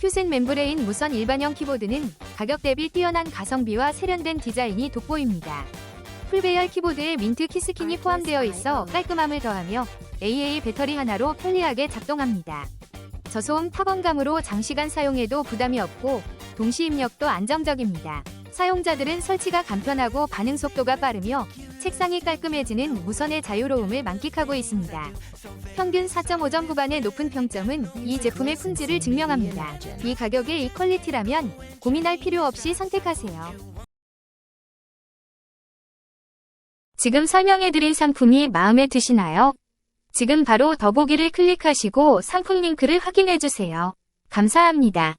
퓨센 멤브레인 무선 일반형 키보드는 가격 대비 뛰어난 가성비와 세련된 디자인이 돋보입니다. 풀배열 키보드에 민트 키스킨이 포함되어 있어 깔끔함을 더하며 AA 배터리 하나로 편리하게 작동합니다. 저소음 타건감으로 장시간 사용해도 부담이 없고 동시 입력도 안정적입니다. 사용자들은 설치가 간편하고 반응 속도가 빠르며 책상이 깔끔해지는 무선의 자유로움을 만끽하고 있습니다. 평균 4.5점 후반의 높은 평점은 이 제품의 품질을 증명합니다. 이 가격에 이 퀄리티라면 고민할 필요 없이 선택하세요. 지금 설명해드린 상품이 마음에 드시나요? 지금 바로 더보기를 클릭하시고 상품 링크를 확인해주세요. 감사합니다.